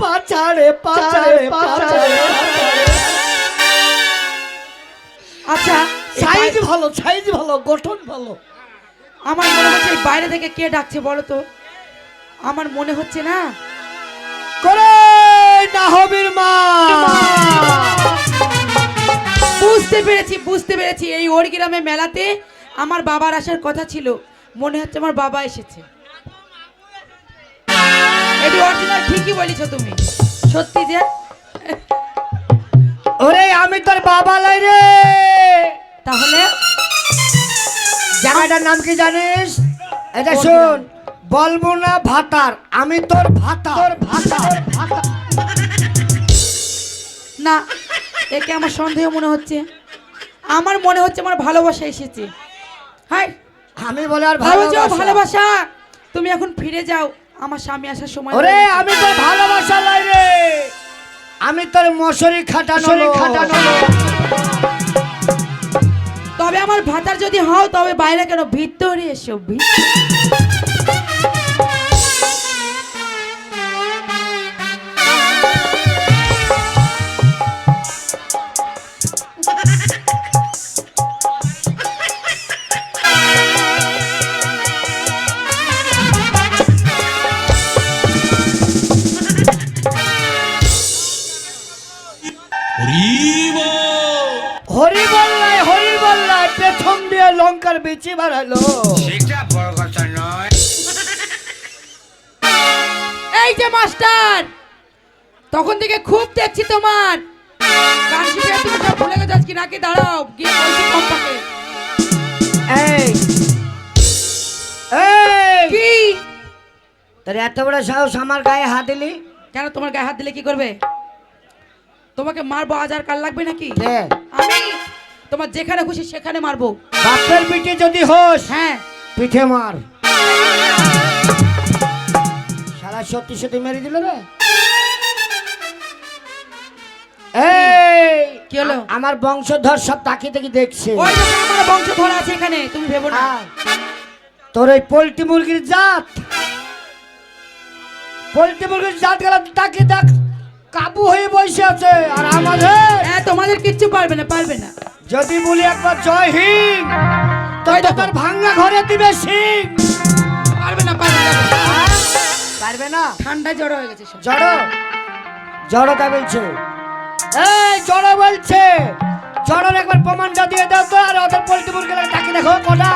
পাচারে পাচারে পাচারে আচ্ছা সাইজ ভালো সাইজ ভালো গঠন ভালো। আমার মনে হচ্ছে বাইরে থেকে কে ডাকছে বলো তো? আমার মনে হচ্ছে না? করে নাহবির মা। বুঝতে পেরেছি বুঝতে পেরেছি। এই ওর গ্রামে মেলাতে আমার বাবার আসার কথা ছিল। মনে হচ্ছে আমার বাবা এসেছে। এটি অরিজিনাল ঠিকই বলেছ তুমি। সত্যি যে? ওরে আমি তোর বাবা লাই রে। তাহলে? জায়গাটার নাম কি জানিস? এটা শোন বলব না ভাতার আমি তোর ভাতা তোর ভাতা না একে আমার সন্দেহ মনে হচ্ছে। আমার মনে হচ্ছে আমার ভালোবাসা এসেছে। হাই। আমি বলে আর ভালোবাসা ভালোবাসা। ভালোবাসা। তুমি এখন ফিরে যাও। আমার স্বামী আসার সময় ওরে আমি তো ভালোবাসা লাই রে। আমি তোর মশারি খাটানো খাটানো তবে আমার ভাতার যদি হও তবে বাইরে কেন ভিতরে এসো ভিতরে। লঙ্কার বেচি বাড়ালো। সেটা বড় কথা নয়। এই যে মাস্টার তখন থেকে খুব দেখছি তোমার। গান শিখে তুমি সব ভুলে গেছো আজকে? নাকি দাঁড়াও গিয়ে বলছি কম্পাকে। এই এই! কি? তোর এত বড় সাহস আমার গায়ে হাত দিলি? কেন তোমার গায়ে হাত দিলে কি করবে? তোমাকে মারবো আজ আর কাল লাগবে নাকি? আমি তোমার যেখানে খুশি সেখানে মারবো। বাপের পিঠে যদি হোস হ্যাঁ। পিঠে মার। সারা সত্যি সত্যি মেরে দিল রে। এই কি হলো? আমার বংশধর সব তাকিয়ে তাকি দেখছে। ওই আমার বংশ ধরা আছে এখানে তুমি ভেবো না। তোর ওই পোল্ট্রি মুরগির জাত। পোল্ট্রি মুরগির জাত গেল তাকিয়ে দেখ কাবু হয়ে বসে আছে আর আমাদের হ্যাঁ তোমাদের কিচ্ছু পারবে না পারবে না। যদি বলি একবার জয় হিং ওই তো। তোর ভাঙ্গা ঘরে দিবে সিং পারবে না পারবে না। পারবে না? ঠান্ডায় জড়ো হয়ে গেছে জড়ো? জড়তা বলছে? এই জড়ো বলছে। জড়োর একবার প্রমাণটা দিয়ে দাও তো আর ওদের পোল্ট্রি মুরগি লাগে তাকে দেখো কটা?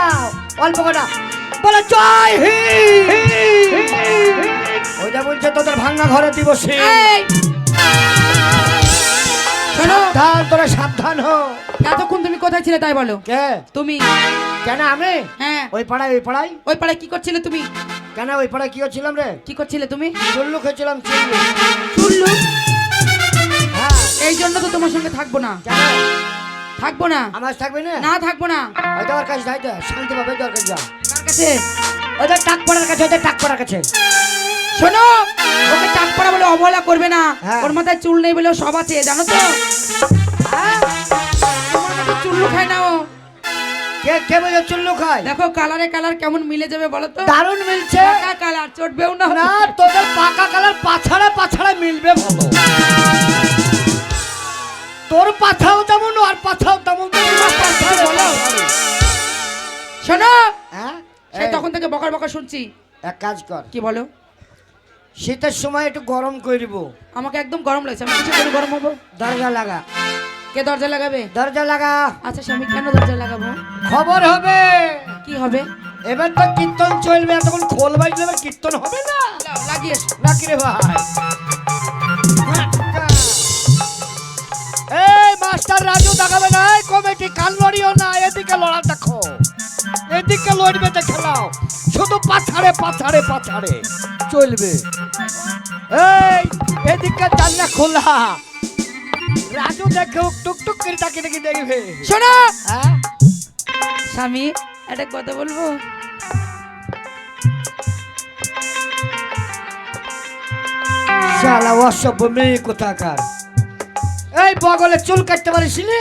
অল্প কটা। বলে জয় হিং ওইটা বলছে তোদের ভাঙ্গা ঘরে দিব সিং সাবধান তোরা সাবধান হো। এতক্ষণ তুমি কোথায় ছিলে তাই বলো? কে? তুমি। কেন আমি? হ্যাঁ। ওই পাড়ায় ওই পাড়ায়? ওই পাড়ায় কি করছিলে তুমি? কেন ওই পাড়ায় কি হচ্ছিলাম রে? কি করছিলে তুমি? চুল্লু খেয়েছিলাম চুল্লু। চুল্লু? হ্যাঁ। এই জন্য তো তোমার সঙ্গে থাকব না। থাকব না। আমার থাকবে না? না থাকব না। ওইটা ওর কাছে যাই তো। শান্তি পাবে তোর কাছে। যা কাছে ওদের টাক পড়ার কাছে ওদের টাক পড়ার কাছে। শোনো ওকে টাক পড়া বলে অবহেলা করবে না। হ্যাঁ। ওর মাথায় চুল নেই বলে সব আছে জানো তো? হ্যাঁ? চুল্লু খায় না ও। কে কে বলে চুল্লু খায় দেখো কালারে কালার কেমন মিলে যাবে বলো তো? দারুণ মিলছে। পাকা কালার চটবেও না। না তোদের পাকা কালার পাছাড়া পাছাড়া মিলবে ভালো। তোর পাছাও তেমন আর পাছাও তেমন বলো। শোনো হ্যাঁ? সে তখন থেকে বকার বকা শুনছি। এক কাজ কর। কি বলো? শীতের সময় একটু গরম করে দিব। আমাকে একদম গরম লাগছে আমি কিছু করে গরম হব দরজা লাগা। কে দরজা লাগাবে? দরজা লাগা। আচ্ছা স্বামী কেন দরজা লাগাবো? খবর হবে। কি হবে? এবার তো কীর্তন চলবে তখন খোল বাজলে এবার কীর্তন হবে না? এসো। নাকি রে ভাই? এই মাস্টার রাজু দেখাবে না কমিটি কাল লড়িও না এদিকে লড়া দেখো। এদিকে লড়বে তো খেলাও শুধু পাছাড়ে পাছাড়ে পাছাড়ে চলবে। এই এদিকে জানলা খোলা। রাজু দেখে টুকটুক করে তাকে দেখে দেখবে। শোনো! হ্যাঁ? স্বামী একটা কথা বলব? শালা অসভ্য মেয়ে কোথাকার? এই বগলে চুল কাটতে পারিস নে?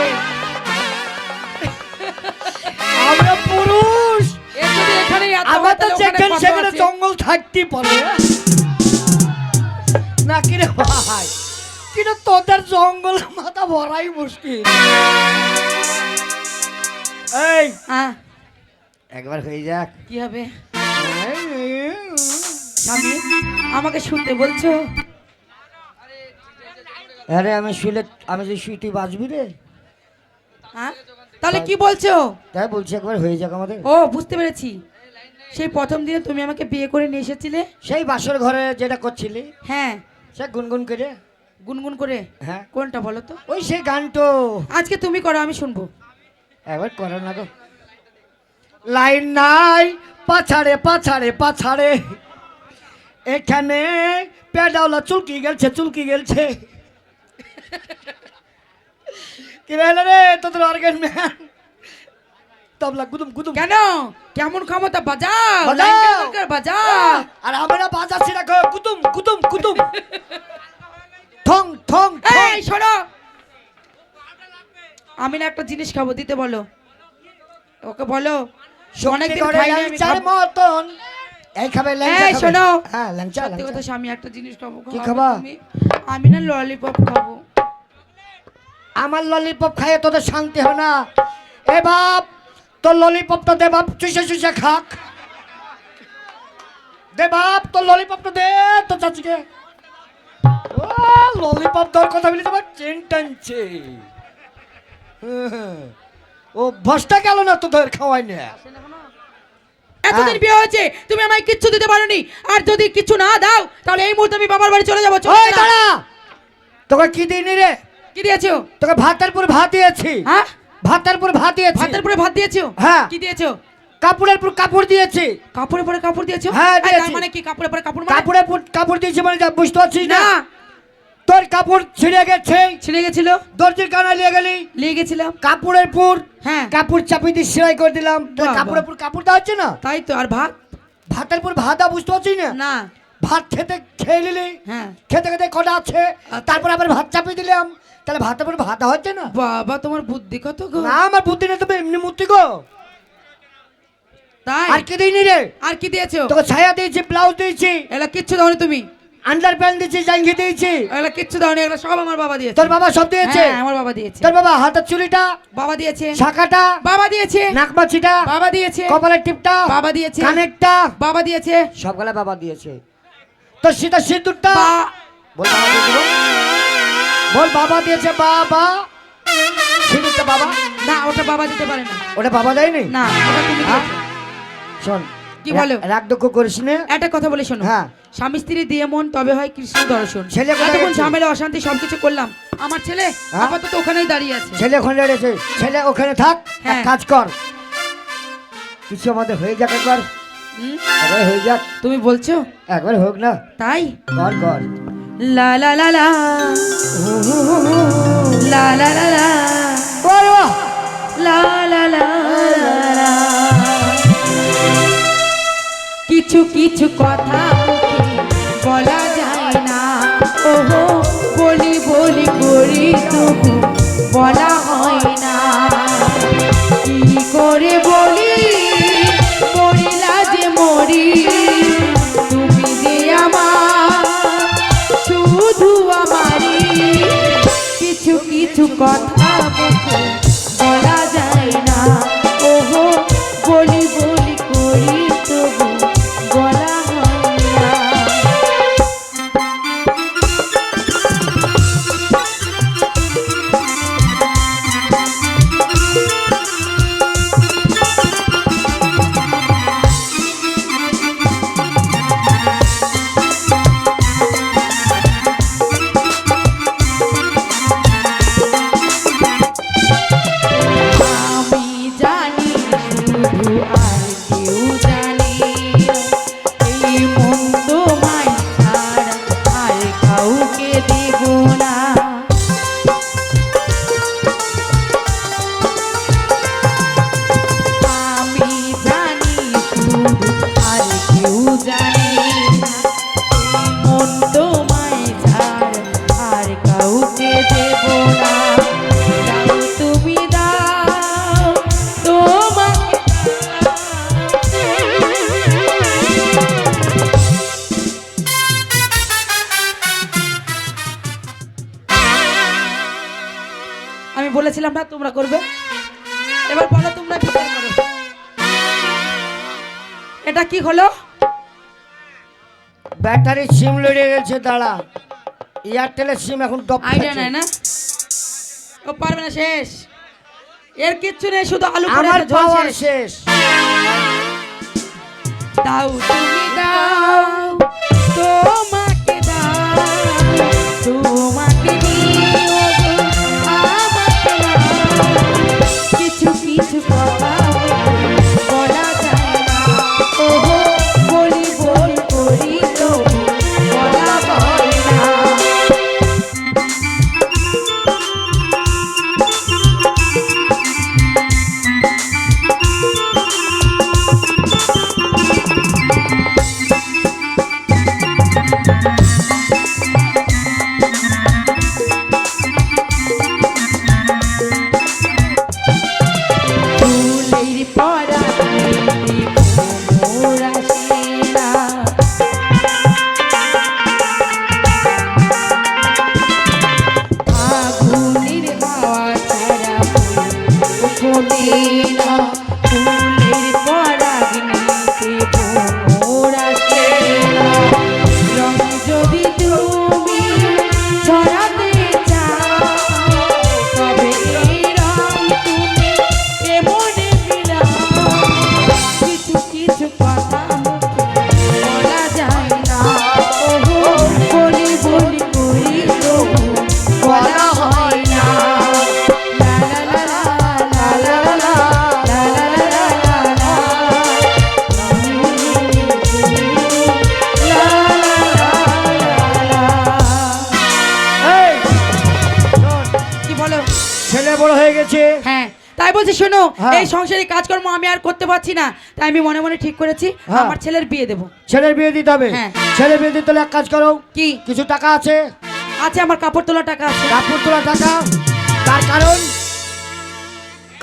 পুরুষ। আমার তো যেখানে সেখানে জঙ্গল থাকতেই পারে। না কি রে ভাই? কিন্তু তোদের জঙ্গল মাথা ভরাই মুশকিল। এই হ্যাঁ। একবার হয়ে যাক। কি হবে? স্বামী আমাকে শুনতে বলছো? আরে আমি শুলে আমি যে শুই তুই বাঁচবি রে? হ্যাঁ? তাহলে কি বলছো? তাই বলছি একবার হয়ে যাক আমাদের। ও বুঝতে পেরেছি। সেই প্রথম দিনে তুমি আমাকে বিয়ে করে নিয়ে এসেছিলে? সেই বাসর ঘরে যেটা করছিলি হ্যাঁ। সে গুনগুন করে। গুনগুন করে? হ্যাঁ। কোনটা বলো তো? ওই সেই গানটো। আজকে তুমি করো আমি শুনব। একবার করো না গো। লাইন নাই পাছাড়ে পাছাড়ে পাছাড়ে। এখানে পেডাওলা চুলকি গেলছে চুলকি গেলছে। রে তোদের অর্গেন ম্যান তবলা গুদুম গুদুম। কেন? কেমন ক্ষমতা? বাজাও বাজাও। আর আমরা বাজাচ্ছি না ঠং ঠং এই শোনো আমি না একটা জিনিস খাব দিতে বলো। ওকে বলো। অনেকদিন আমি। মতন। এই খাবে ল্যাংচা এই শোনো। হ্যাঁ ল্যাংচা ল্যাংচা। কথা স্বামী একটা জিনিস খাব কি খাবা? আমি না ললিপপ খাব। আমার ললিপপ খাইয়ে তোদের শান্তি হয় না। এ বাপ তোর ললিপপটা দে বাপ চুষে চুষে খাক। দে বাপ তোর ললিপপটা দে তোর চাচিকে। ও ললিপপ তোর কথা বলি তোমার চেন টানছে। ও ভসটা গেল না তোদের খাওয়াই না। এতদিন। বিয়ে হয়েছে তুমি আমায় কিচ্ছু দিতে পারোনি। আর যদি কিছু না দাও তাহলে এই মুহূর্তে আমি বাবার বাড়ি চলে যাব তোকে কি দিইনি রে? কি দিয়েছ? তোকে ভাতের পর ভাত দিয়েছি। হ্যাঁ? ভাতের পর ভাত দিয়েছি। ভাতের পরে ভাত দিয়েছ? হ্যাঁ। কি দিয়েছ? কাপড়ের পর কাপড় দিয়েছি। কাপড়ে পরে কাপড় দিয়েছ? হ্যাঁ, দিয়েছি। মানে কি কাপড়ে পরে কাপড় মানে? কাপড়ের পর কাপড় দিয়েছি মানে যা বুঝতে পারছিস না? তোর কাপড় ছিঁড়ে গেছে। ছিঁড়ে গেছিল? দর্জির কানা নিয়ে গেলি। নিয়ে গেছিলাম। কাপড়ের পুর। হ্যাঁ। কাপড় চাপিয়ে দিয়ে সেলাই করে দিলাম। কাপড়ের। পুর কাপড় দেওয়া হচ্ছে না? তাই তো আর ভাত? ভাতের পর ভাত বুঝতে পারছিস না? না। ভাত খেতে খেয়ে নিলি। হ্যাঁ। খেতে খেতে কটা আছে? তারপর আবার ভাত চাপিয়ে দিলাম। তাহলে ভাতের পর ভাত হচ্ছে না? বাবা তোমার বুদ্ধি কত গো? না আমার বুদ্ধি নেই তবে এমনি মূর্তি গো। তাই? আর কি দিইনি রে? আর কি দিয়েছ? তোকে ছায়া দিয়েছি ব্লাউজ দিয়েছি। এগুলা কিচ্ছু দাওনি তুমি। আন্ডার প্যান্ট দিয়েছি জাঙ্গি দিয়েছি। এগুলা কিচ্ছু দাওনি এগুলা সব আমার বাবা দিয়েছে। তোর বাবা সব দিয়েছে? হ্যাঁ আমার বাবা দিয়েছে। তোর বাবা হাতের চুড়িটা বাবা দিয়েছে। শাখাটা বাবা দিয়েছে। নাকমাছিটা বাবা দিয়েছে। কপালের টিপটা বাবা দিয়েছে। কানেরটা। বাবা দিয়েছে। সবগুলা বাবা দিয়েছে। তোর সীতা সিঁদুরটা। বা- বল বাবা দিয়েছে বাবা। সিঁদুরটা বাবা? না ওটা বাবা দিতে পারে না। ওটা বাবা দেয়নি? না ওটা তুমি হ্যাঁ? দিয়েছ। শোন কি বলো? রা- রাগ দুঃখ করিস না। একটা কথা বলে শোনো। হ্যাঁ। স্বামী স্ত্রী দিয়ে মন তবে হয় কৃষ্ণ দর্শন। ছেলে কোথায় এতক্ষণ গেছে? ঝামেলা অশান্তি সবকিছু করলাম। আমার ছেলে হ্যাঁ? আপাতত ওখানেই দাঁড়িয়ে আছে। ছেলে ওখানে রয়েছে ছেলে ওখানে থাক এক হ্যাঁ। কাজ কর। কিছু আমাদের হয়ে যাক একবার। হুম? একবার হয়ে যাক। তুমি বলছো? একবার হোক না। তাই? কর কর। লা লা লা লা। লা লা লা লা। লা লা লা লা। কিছু কিছু কথা বলা যায় না। ওহো বলি বলি করি তবু বলা হয় না। কি করে বলি কিছু কিছু কথা ব্যাটারি সিম লড়ে গেছে দাঁড়া। এয়ারটেলের সিম এখন টপ আইডিয়া নাই না? ও পারবে না শেষ। এর কিচ্ছু নেই শুধু আলু করে আমার পাওয়ার শেষ। দাও তুমি দাও। তোমাকে এই সংসারে কাজকর্ম আমি আর করতে পারছি না। তাই আমি মনে মনে ঠিক করেছি হ্যাঁ। আমার ছেলের বিয়ে দেবো। ছেলের বিয়ে দিতে হবে? হ্যাঁ। ছেলের বিয়ে দিতে হলে এক কাজ করো। কি? কিছু টাকা আছে? আছে আমার কাপড় তোলা টাকা আছে। কাপড় তোলা টাকা? তার কারণ?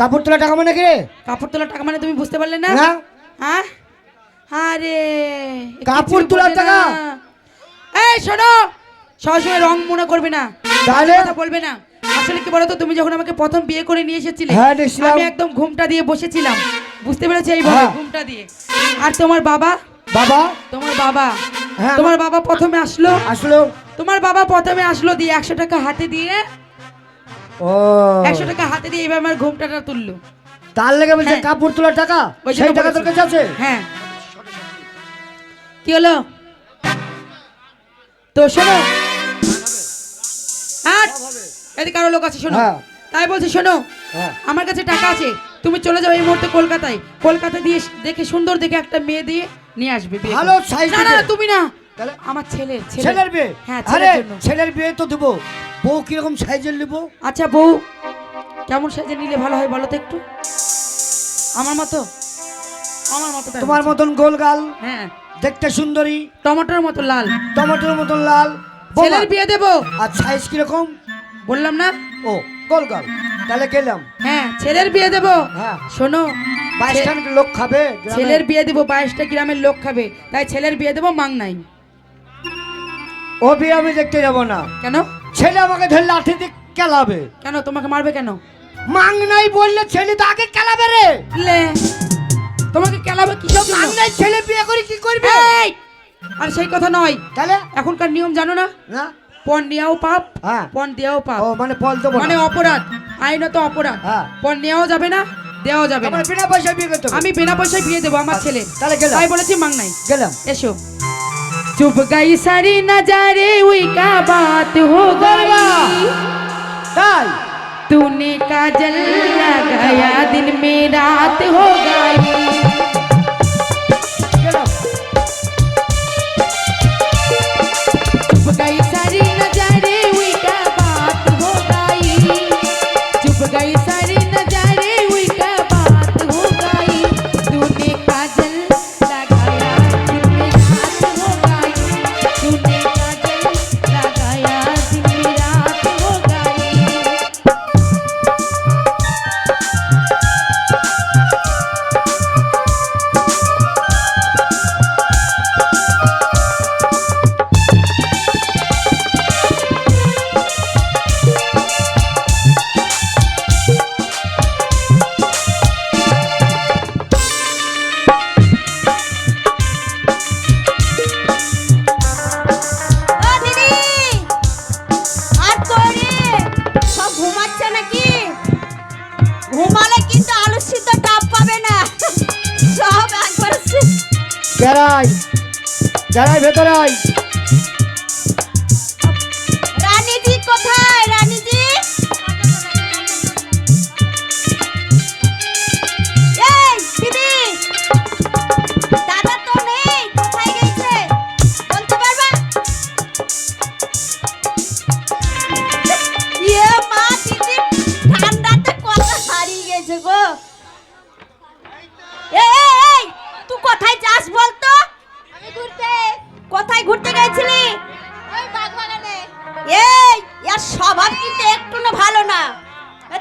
কাপড় তোলা টাকা মানে কি রে? কাপড় তোলা টাকা মানে তুমি বুঝতে পারলে না? হ্যাঁ। হ্যাঁ? আরে কাপড় তোলার টাকা? এই শোনো সবসময় রং মনে করবে না। তাহলে? কথা বলবে না। আসলে কি বলতো তুমি যখন আমাকে প্রথম বিয়ে করে নিয়ে এসেছিলে হ্যাঁ, আমি একদম ঘুমটা দিয়ে বসেছিলাম। বুঝতে পেরেছি এইভাবে হ্যাঁ। ঘুমটা দিয়ে? আর তোমার বাবা? বাবা? তোমার বাবা? হ্যাঁ, তোমার বাবা প্রথমে আসলো? আসলো। তোমার বাবা প্রথমে আসলো দিয়ে একশো টাকা হাতে দিয়ে ও। একশো টাকা হাতে দিয়ে এইভাবে আমার ঘুমটাটা তুললো। তার লেগে বলছে। কাপড় তোলার টাকা? সেই টাকা তোর কাছে আছে? হ্যাঁ। কি হলো? তো শোনো। আট। এদিকে আরও লোক আছে শোনো। হ্যাঁ। তাই বলছি শোনো হ্যাঁ। আমার কাছে টাকা আছে তুমি চলে যাও এই মুহূর্তে কলকাতায়। কলকাতা দিয়ে দেখে সুন্দর দেখে একটা মেয়ে দিয়ে নিয়ে আসবে ভালো সাইজ না না তুমি না। তাহলে? আমার ছেলে ছেলের। বিয়ে? হ্যাঁ আরে ছেলের বিয়ে তো দেবো। বউ কীরকম সাইজের নেব? আচ্ছা বউ কেমন সাজে নিলে ভালো হয় বলো তো একটু? আমার মতো? আমার মতো তোমার। মতন গোল গাল হ্যাঁ। দেখতে সুন্দরী টমেটোর মতো লাল। টমেটোর মতন লাল। ছেলের বিয়ে দেবো। আর সাইজ কীরকম? বললাম না? ও গোল গাল তাহলে গেলাম হ্যাঁ ছেলের বিয়ে দেবো। হ্যাঁ। শোনো বাইশখান লোক খাবে ছেলের বিয়ে দেবো বাইশটা গ্রামের লোক খাবে। তাই ছেলের বিয়ে দেবো মাং নাই। ও বিয়ে আমি দেখতে যাব না। কেন? ছেলে আমাকে ধরে লাঠি দিয়ে কেলাবে। কেন তোমাকে মারবে কেন? মাং নাই বললে ছেলে তো আগে কেলাবে রে। লে তোমাকে কেলাবে কিসব মাং নাই ছেলে বিয়ে করে কি করবে? এই! আর সেই কথা নয়। তাহলে? এখনকার নিয়ম জানো না? না। পণ নেওয়াও পাপ হ্যাঁ পণ দেওয়াও পাপ ও মানে ফল দেবো মানে মানে অপরাধ আইনত অপরাধ হ্যাঁ। পণ নেওয়াও যাবে না দেওয়াও যাবে না বিনা পয়সা বিয়ে করতে হবে। আমি বিনা পয়সায় বিয়ে দেবো আমার ছেলে তাহলে গেলাম তাই বলেছি মাং নাই গেলাম এসো चुप गई सारी नजारे हुई क्या बात हो गई তাই तूने काजल लगाया दिन में रात हो गई গেলাম चुप गई বেড়াই বেড়াই ভেতরে আয়।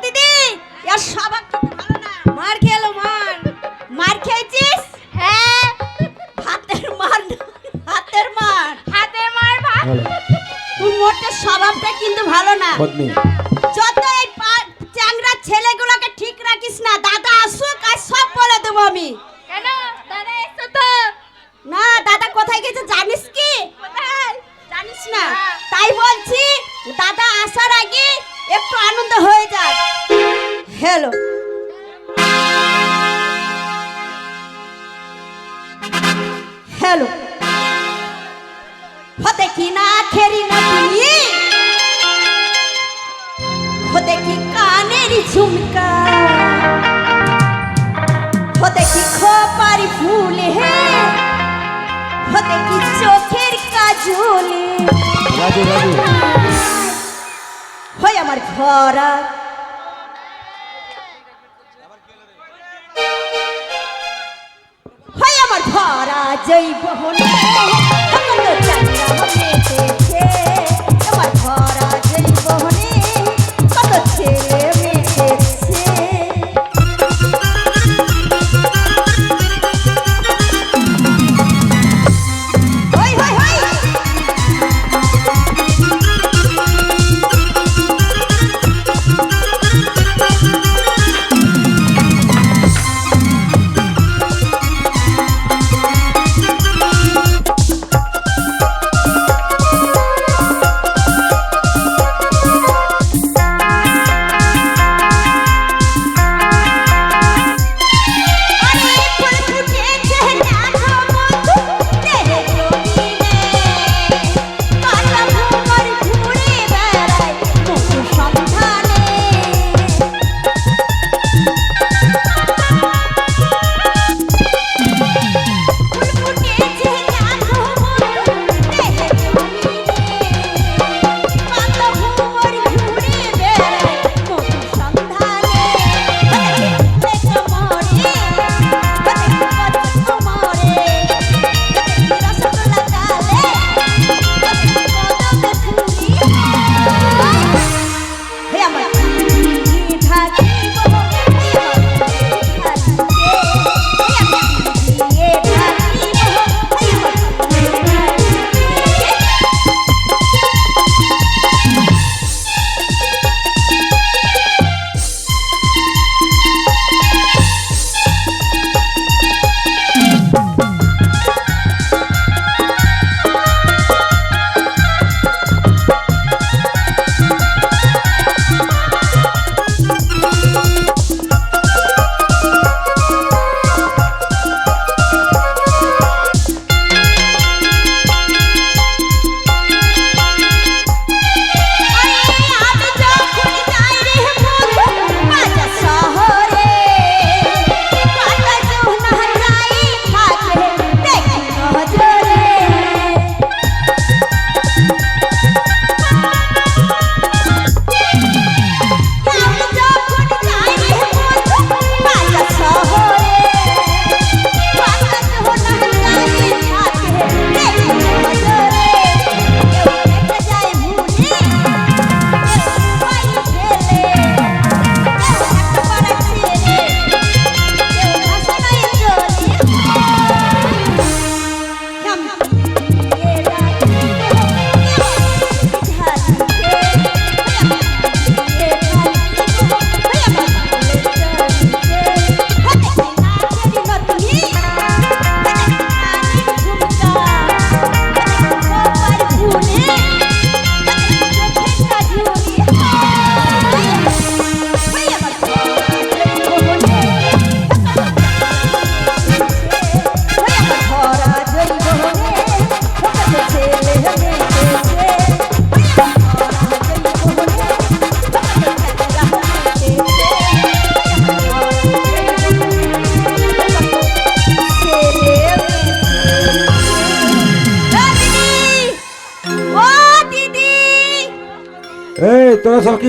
দিদি ইয়ার স্বভাব ভালো না। মার খেলো মার। মার খেয়েছিস? হ্যাঁ। হাতের মার হাতের মার। হাতের মার ভাত। তুই মোটে স্বভাবটা কিন্তু ভালো না। যত এই চ্যাংড়া ছেলেগুলোকে ঠিক রাখিস না দাদা আসুক আর সব বলে দেবো আমি। কেন? দাদা এসো তো। না দাদা কোথায় গেছে জানিস কি? কোথায়? জানিস না। তাই বলছি দাদা আসার আগে একটু আনন্দ হয়ে যাক। হ্যালো। হ্যালো। হতে কি না খেরি না তুমি? হতে কি কানের ঝুমকা? হতে কি খোপারি ফুল হে? হতে কি চোখের কাজলে? রাজু রাজু আমার ঘরা আমার ঘরা জয় বহন মেতেছে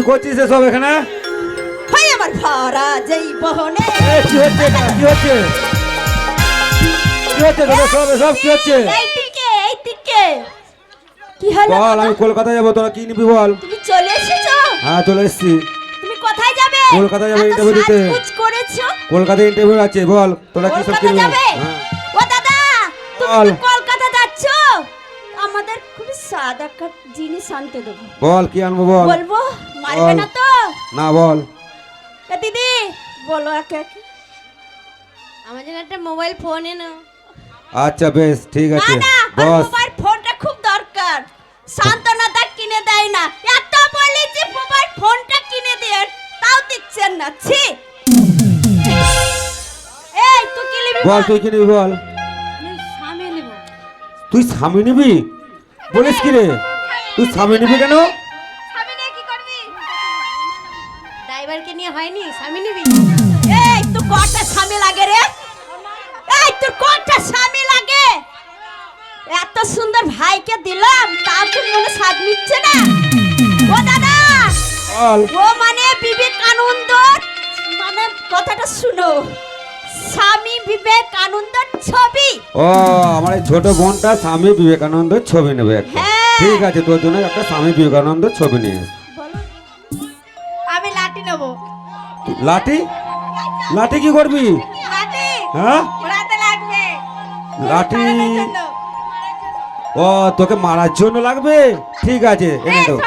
করছিস সব এখানে? আমার ভাড়া যেই বহনে। কি হচ্ছে? কি হচ্ছে? কি হচ্ছে সব সব কি হচ্ছে? এই দিকে এই দিকে কি হলো বল আমি কলকাতা যাব তোরা কি নিবি বল? তুমি চলে এসেছ? হ্যাঁ চলে এসছি। তুমি কোথায় যাবে? কলকাতা যাবে interview দিতে। করেছ? কলকাতায় ইন্টারভিউ আছে বল তোরা কি সব কিনবি? হ্যাঁ। ও দাদা তুমি সাদা কাট জিনিস আনতে দেবো। বল কি আনব বল? বলব? মারবে বল। না তো? না বল। এ দিদি বলো একে একে। আমার জন্য একটা মোবাইল ফোন এনো। আচ্ছা বেশ ঠিক আছে। না বস। মোবাইল ফোনটা খুব দরকার। সান্তনা তা কিনে দেয় না। এত বলেছি মোবাইল ফোনটা কিনে দেন তাও দিচ্ছেন না। ছি। এই তুই কি নিবি বল তুই কি নিবি বল? স্বামী নেব। তুই স্বামী নিবি? বলিস কি রে? তুই স্বামী নিবি কেন? ড্রাইভারকে নিয়ে হয়নি স্বামী নিবি? এই তুই কটা স্বামী লাগে রে? এই তোর কটা স্বামী লাগে? এত সুন্দর ভাইকে দিলাম তাও তোর মনে স্বাদ নিচ্ছে না? ও দাদা! ও মানে বিবেকানন্দ? মানে কথাটা শুনো। স্বামী বিবেকানন্দর ছবি। ও আমার এই ছোট বোনটা স্বামী বিবেকানন্দ ছবি নেবে একটা। হ্যাঁ। ঠিক আছে তোর জন্য একটা স্বামী বিবেকানন্দ ছবি নিয়ে আমি লাঠি নেব। লাঠি? লাঠি কি করবি? লাঠি। হ্যাঁ? লাঠি? ও তোকে মারার জন্য লাগবে? ঠিক আছে এনে দেবো